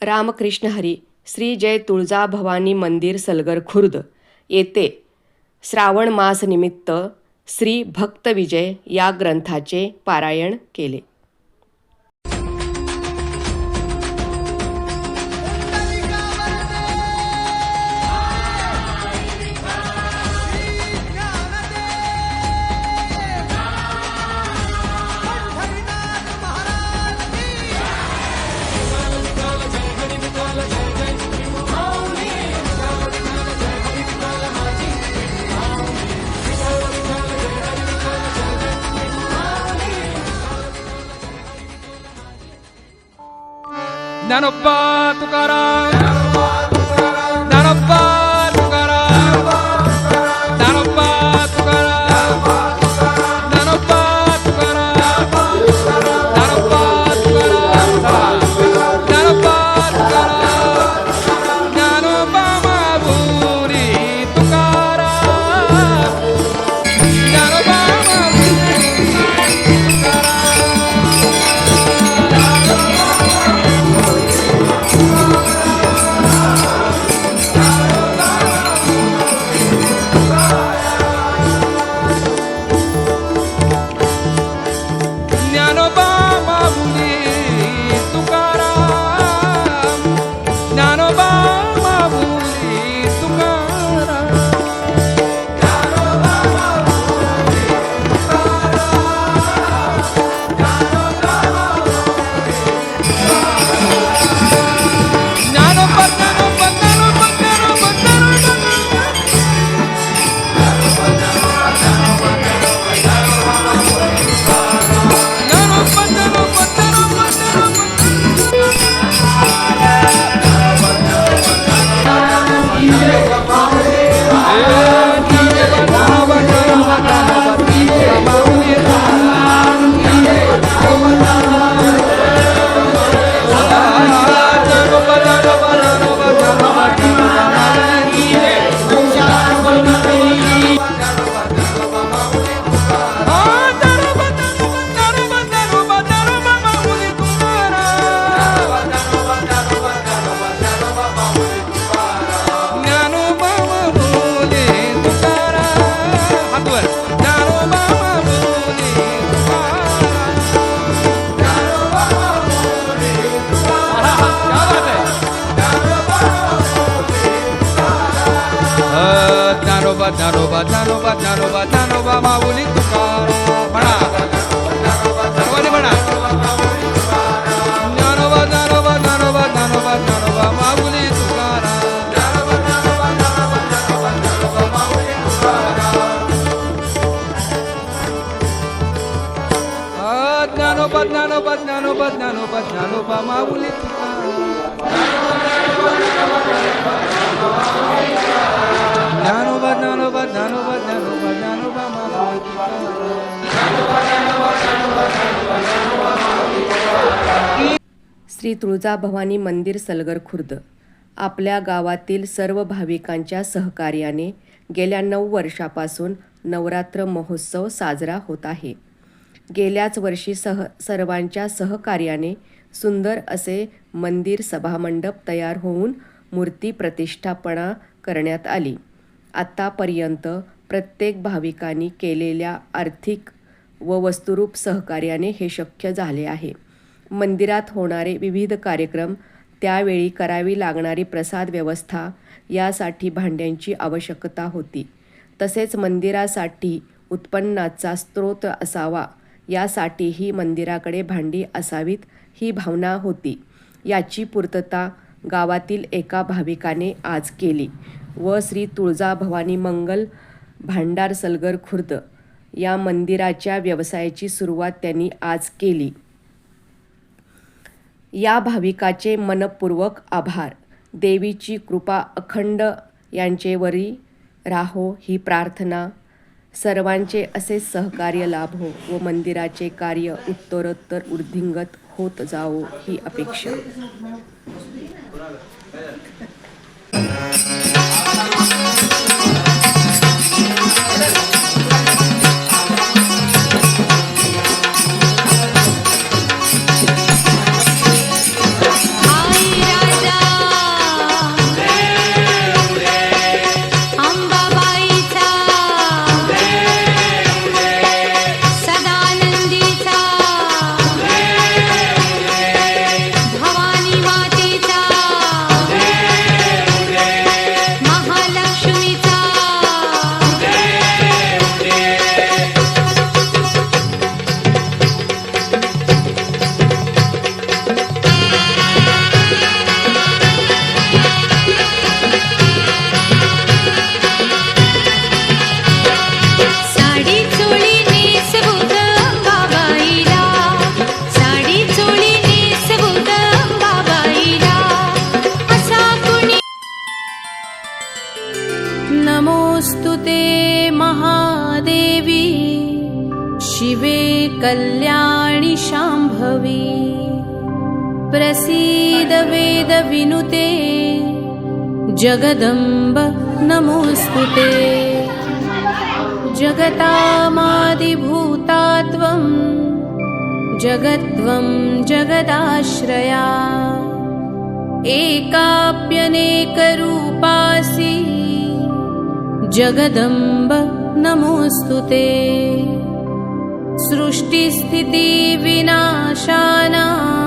रामकृष्ण हरी श्री जय तुळजा भवानी मंदिर सलगर खुर्द. येथे श्रावण मास निमित्त श्री भक्त विजय या ग्रंथाचे पारायण केले. ज्ञानोबा तुकाराम ધનોબા ધનોબા ધનોબા ધનોબા બાબુલી તુકારા ભણા ભણા माऊली ज्ञानोबा ज्ञानोबा ज्ञानोबा ज्ञानोबा ज्ञानोबा माऊली श्री तुळजाभवानी मंदिर सलगर खुर्द. आपल्या गावातील सर्व भाविकांच्या सहकार्याने गेल्या नऊ वर्षापासून नवरात्र महोत्सव साजरा होत आहे. गेल्याच वर्षी सह सर्वांच्या सहकार्याने सुंदर असे मंदिर सभामंडप तयार होऊन मूर्ती प्रतिष्ठापना करण्यात आली. आत्तापर्यंत प्रत्येक भाविकांनी केलेल्या आर्थिक व वस्तुरूप सहकार्याने हे शक्य झाले आहे. मंदिरात होणारे विविध कार्यक्रम त्यावेळी करावी लागणारी प्रसाद व्यवस्था यासाठी भांड्यांची आवश्यकता होती. तसेच मंदिरासाठी उत्पन्नाचा स्रोत असावा यासाठीही मंदिराकडे भांडी असावीत ही भावना होती. याची पूर्तता गावातील एका भाविकाने आज केली व श्री तुळजा भवानी मंगल भांडार सलगर खुर्द या मंदिराच्या व्यवसायाची सुरुवात त्यांनी आज केली. या भाविकाचे मनपूर्वक आभार. देवीची कृपा अखंड यांचेवरी राहो ही प्रार्थना. सर्वांचे असे सहकार्य लाभो व मंदिराचे कार्य उत्तरोत्तर वृद्धिंगत होत जावो ही अपेक्षा. कल्याणि शाम्भवी प्रसीद वेदविनुते जगदम्ब नमोऽस्तु ते जगतामादिभूता त्वं जगत्त्वं जगदाश्रया एकाप्यनेकरूपासि जगदम्ब नमोऽस्तु ते सृष्टिस्थितिविनाशानाम्